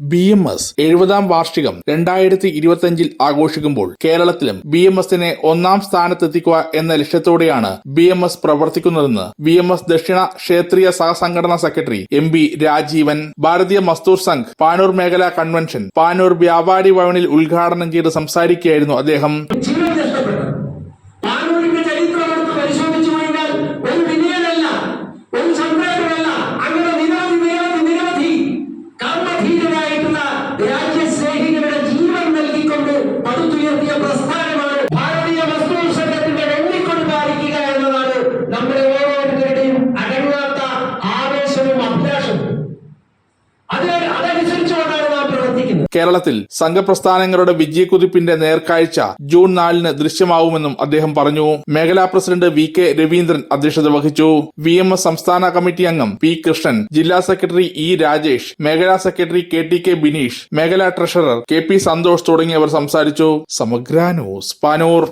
B M S എഴുപതാം വാർഷികം രണ്ടായിരത്തി ഇരുപത്തിയഞ്ചിൽ ആഘോഷിക്കുമ്പോൾ കേരളത്തിലും ബി എം എസിനെ ഒന്നാം സ്ഥാനത്തെത്തിക്കുക എന്ന ലക്ഷ്യത്തോടെയാണ് ബി എം എസ് പ്രവർത്തിക്കുന്നതെന്ന് ബി എം എസ് ദക്ഷിണ ക്ഷേത്രീയ സഹസംഘടനാ secretary M B Rajeevan Bharatiya Mazdoor Sangh Panoor മേഖലാ കൺവെൻഷൻ പാനൂർ വ്യാപാരി ഭവനിൽ ഉദ്ഘാടനം ചെയ്ത് സംസാരിക്കുകയായിരുന്നു അദ്ദേഹം. കേരളത്തിൽ സംഘപ്രസ്ഥാനങ്ങളുടെ വിജയക്കുതിപ്പിന്റെ നേർക്കാഴ്ച ജൂൺ നാലിന് ദൃശ്യമാവുമെന്നും അദ്ദേഹം പറഞ്ഞു. മേഖലാ പ്രസിഡന്റ് വി കെ രവീന്ദ്രൻ അധ്യക്ഷത വഹിച്ചു. വി എം എസ് സംസ്ഥാന കമ്മിറ്റി അംഗം പി കൃഷ്ണൻ ജില്ലാ സെക്രട്ടറി ഇ രാജേഷ് മേഖലാ secretary K T K Bineesh മേഖലാ ട്രഷറർ കെ പി സന്തോഷ് തുടങ്ങിയവർ സംസാരിച്ചു. സമഗ്ര ന്യൂസ് പാനൂർ.